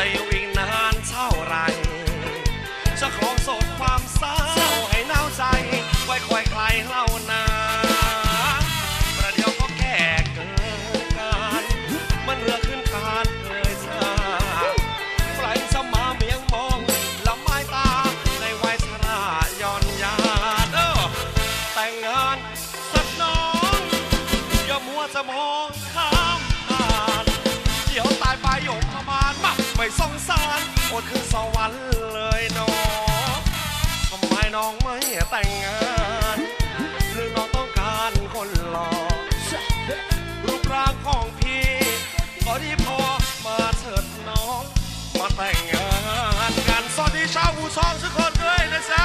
จะอยู่อีกนานเท่าไรจะครองสดความเศร้าให้หนาวใจไว้คอยใครเล่านาประเดี๋ยวก็แก่เกินการมันเรือขึ้นคานเคยชาใครจะมาเมียงมองละไม้ตาในวัยชราย่อนยานเออแต่งงานสักน้องอย่ามัวจะมองข้า มาไม่สงสารอดคือสวรรค์เลยน้องทำไมน้องไม่แต่งงานหรือน้องต้องการคนหล่อรูปร่างของพี่ก็ดีพอมาเถิดน้อง มาแต่งงานกันสวัสดีชาวอูซองทุกคนด้วยนะจ๊ะ